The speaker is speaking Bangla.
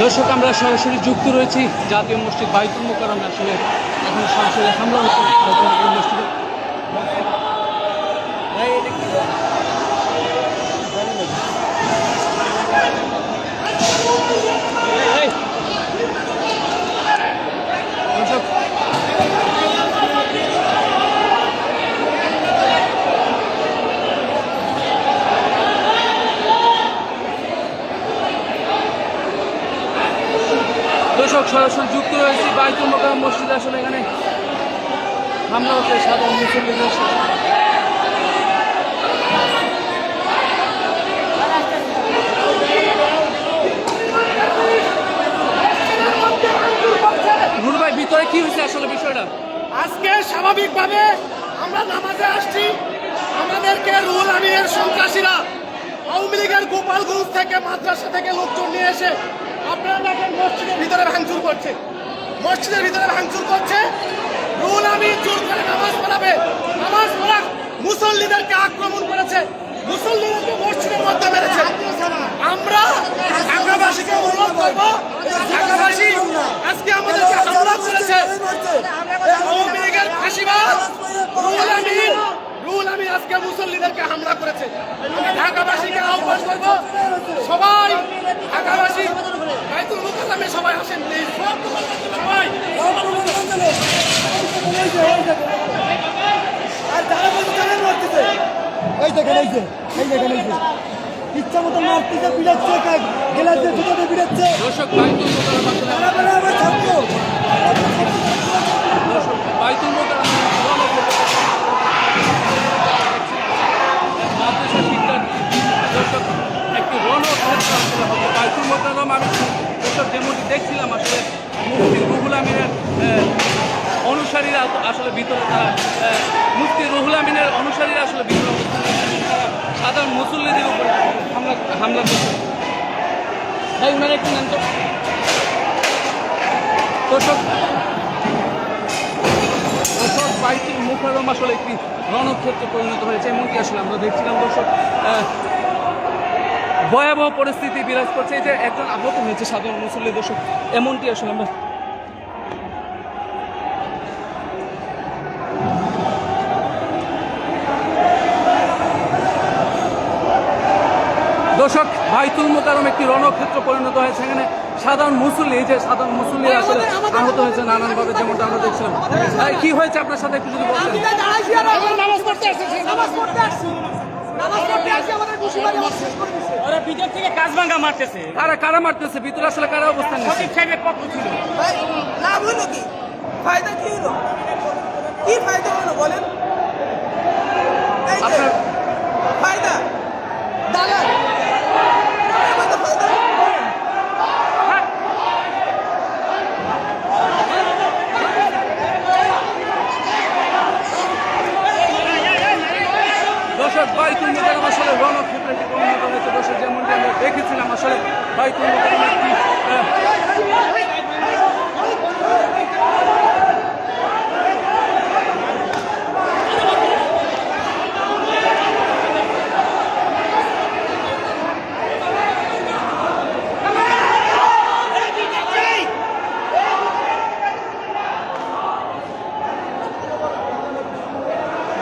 দর্শক, আমরা সরাসরি যুক্ত রয়েছি জাতীয় মসজিদ বাইতুল মোকারমে আসলে এখন সরাসরি হামলা হচ্ছে মসজিদে এই। দর্শক দর্শক সরাসরি যুক্ত রয়েছে বাইতুল মোকাররম মসজিদ। আসলে এখানে হামলা হচ্ছে সাধারণ। নুর ভাই, ভিতরে কি হয়েছে আসলে বিষয়টা? আজকে স্বাভাবিকভাবে আমরা নামাজে আসছি। আমাদেরকে রুহুল আমিনের সন্ত্রাসীরা আওয়ামী লীগের গোপালগঞ্জ থেকে, মাদ্রাসা থেকে লোকজন নিয়ে এসে আপনারা দেখেন মসজিদের ভিতরে ভাঙচুর করছে। মসজিদের ভিতরে ভাঙচুর করছে। রুহুল আমিন জোর করে নামাজ পড়াবে। নামাজ পড়া মুসল্লিদেরকে আক্রমণ করেছে। মুসল্লিদেরকে মসজিদের মধ্যে মেরেছে। আমরা ঢাকাবাসীকে অনুরোধ করব, ঢাকাবাসী আজকে আমাদেরকে হামলা করেছে। আওয়ামী ফাঁসিবাদ রুহুল আমিন রুহুল আমিন আজকে মুসল্লিদেরকে হামলা করেছে। আমি ঢাকাবাসীকে আহ্বান করব, সবাই ঢাকাবাসী বাইতুল সবাই আসেন। প্লিজ সবাই। আর যারা বলছে তারা মারতেছে। এই দেখেন এই যে এই দেখেন এই যে। ইচ্ছা মতো মারতেছে বিড়াচ্ছে গেলাচ্ছে জুতোতে বিড়াচ্ছে দর্শক বাইতুল তারা আমার ছাত্র দর্শক বাইতুল দর্শক একটি রণক্ষেত্র বাইতুল আমি দর্শক যেমনটি দেখছিলাম আসলে মুফতি রুহুল আমিনের অনুসারীরা আসলে ভিতরে তারা মুফতি রুহুল আমিনের অনুসারীরা আসলে ভিতরে তারা সাধারণ মুসল্লিদের উপর হামলা হামলা করছে। ভাই উনারা একটু নেন তো দর্শক দর্শক মুখারম আসলে একটি রণক্ষেত্রে পরিণত হয়েছে, এমনকি আসলে আমরা দেখছিলাম দর্শক ভয়াবহ পরিস্থিতি বিরাজ করছে। এই যে একজন আহত হয়েছে সাধারণ মুসল্লি দর্শক এমনটি আসলে আমরা দর্শক বাইতুল মোকারম একটি রণক্ষেত্র পরিণত হয়েছে। এখানে সাধারণ মুসল্লি এই যে সাধারণ মুসল্লি আসলে আহত হয়েছে নানানভাবে যেমনটা আমরা দেখছিলাম। কি হয়েছে আপনার সাথে? একটু যদি বলতেন ওরা ভিতর থেকে কাজ ভাঙা মারতেছে। কারা কারা মারতেছে? ভিতরে আসলে কারা অবস্থান নিচ্ছে সঠিক সাহেবের পক্ষ ছিল লাভ হলো কি? ফায়দা কি হলো? কি ফায়দা হলো বলেন? আপনার ফায়দা দালাল আমাদের ফায়দা দর্শক বাইতুল মোকারম আসলে রণক্ষেত্রে একটি পরিণত হয়েছে। দর্শক যেমনটি আমরা দেখেছিলাম, আসলে বাইতুল মোকারম একটি